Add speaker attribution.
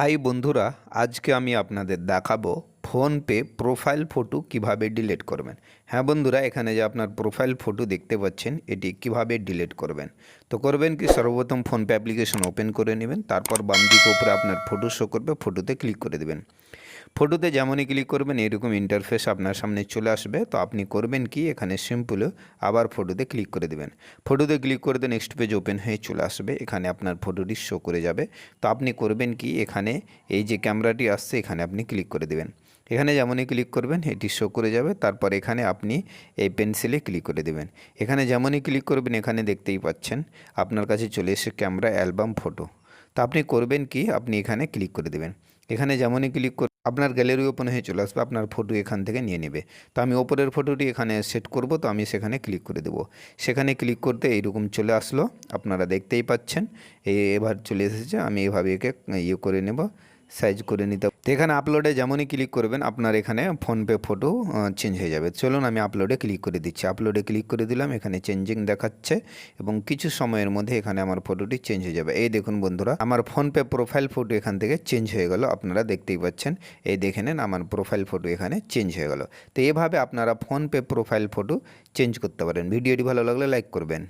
Speaker 1: High বন্ধুরা, আজকে আমি আপনাদের দেখাবো ফোনপে প্রোফাইল ফটো কীভাবে ডিলিট করবেন। হ্যাঁ বন্ধুরা, এখানে যে আপনার প্রোফাইল ফটো দেখতে পাচ্ছেন, এটি কীভাবে ডিলিট করবেন। তো করবেন কি, সর্বপ্রথম ফোনপে অ্যাপ্লিকেশন ওপেন করে নেবেন, তারপর বাম উপরে আপনার ফটো শো করবে, ফটোতে ক্লিক করে দেবেন। ফটোতে যেমনই ক্লিক করবেন, এরকম ইন্টারফেস আপনার সামনে চলে আসবে। তো আপনি করবেন কি? এখানে সিম্পল আবার ফটোতে ক্লিক করে দেবেন। ফটোতে ক্লিক করে দিয়ে নেক্সট পেজ ওপেন হয়ে চলে আসবে। এখানে আপনার ফটোটি শো করে যাবে। তো আপনি করবেন কি? এখানে এই যে ক্যামেরাটি আসছে, এখানে আপনি ক্লিক করে দেবেন। এখানে যেমনই ক্লিক করবেন, এটি শো করে যাবে। তারপর এখানে আপনি এই পেন্সিলে ক্লিক করে দেবেন। এখানে যেমনই ক্লিক করবেন, এখানে দেখতেই পাচ্ছেন, আপনার কাছে চলে এসে ক্যামেরা অ্যালবাম ফটো তো আপনি করবেন কি? আপনি এখানে ক্লিক করে দেবেন। এখানে যেমনই ক্লিক আপনার গ্যালারি ওপেন হয়ে চলে আসবে, আপনার ফটো এখান থেকে নিয়ে নেবে। তো আমি ওপরের ফটোটি এখানে সেট করব, তো আমি সেখানে ক্লিক করে দেব। সেখানে ক্লিক করতে এইরকম চলে আসলো, আপনারা দেখতেই পাচ্ছেন। এই এবার চলে এসেছে, আমি এভাবে একে ইয়ে করে নেব। সাইজ করে নিতে তো এখানে আপলোডে যেমনই ক্লিক করবেন, আপনার এখানে ফোনপে ফটো চেঞ্জ হয়ে যাবে। চলুন আমি আপলোডে ক্লিক করে দিচ্ছি। আপলোডে ক্লিক করে দিলাম, এখানে চেঞ্জিং দেখাচ্ছে এবং কিছু সময়ের মধ্যে এখানে আমার ফটোটি চেঞ্জ হয়ে যাবে। এই দেখুন বন্ধুরা, আমার ফোনপে প্রোফাইল ফটো এখান থেকে চেঞ্জ হয়ে গেল, আপনারা দেখতেই পাচ্ছেন। এই দেখে নেন, আমার প্রোফাইল ফটো এখানে চেঞ্জ হয়ে গেল। তো এভাবে আপনারা ফোনপে প্রোফাইল ফটো চেঞ্জ করতে পারেন। ভিডিওটি ভালো লাগলে লাইক করবেন।